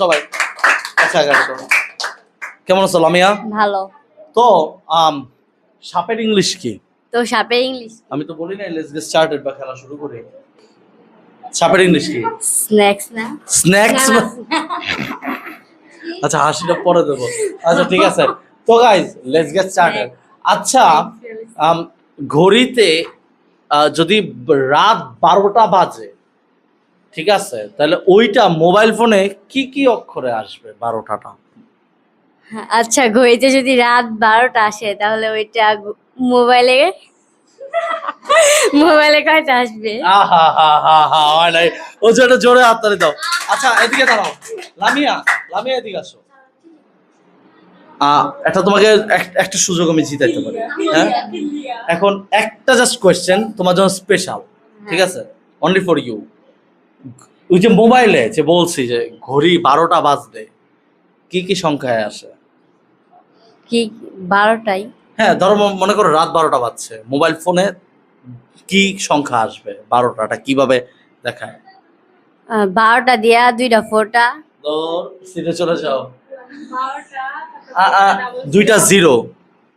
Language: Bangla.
সবাই আচ্ছা আসো কেমন আছো লামিয়া? ভালো। তো আম সাপের ইংলিশ কি? তো সাপের ইংলিশ। আমি তো বলি না লেটস গেট স্টার্টেড বা খেলা শুরু করি। সাপের ইংলিশ কি? স্ন্যাক্স না। স্ন্যাক্স আচ্ছা হাসিটা পরে দেবো। আচ্ছা ঠিক আছে। তো গাইজ লেটস গেট স্টার্টেড আচ্ছা ঘড়িতে যদি রাত বারোটা বাজে ঠিক আছে? তাহলে ওইটা মোবাইল ফোনে কি কি অক্ষরে আসবে বারোটাটা? আচ্ছা ঘড়িতে যদি রাত বারোটা আসে তাহলে ওইটা মোবাইলে মোবাইলে কয়টা আসবে? আহা হা হা হা হয় নাই। ও জন্য জোরে হাততালি দাও। আচ্ছা এদিকে দাঁড়াও। লামিয়া লামিয়া এদিকে আসো। এটা তোমাকে একটা সুযোগ আমি জিতাইতে পারি। হ্যাঁ? এখন একটা জাস্ট কোয়েশ্চেন তোমার জন্য স্পেশাল ঠিক আছে? অনলি ফর ইউ ওই যে মোবাইলে যে বলছি যে ঘড়ি বারোটা বাজবে কি কি সংখ্যায় আসে? কি বারোটাই? হ্যাঁ ধরো মনে করো রাত বারোটা বাজছে মোবাইল ফোনে কি সংখ্যা আসবে বারোটাটা কীভাবে দেখায়? বারোটা দিয়া দুইটা ফোরটা। সিটে চলে যাও। দুইটা জিরো।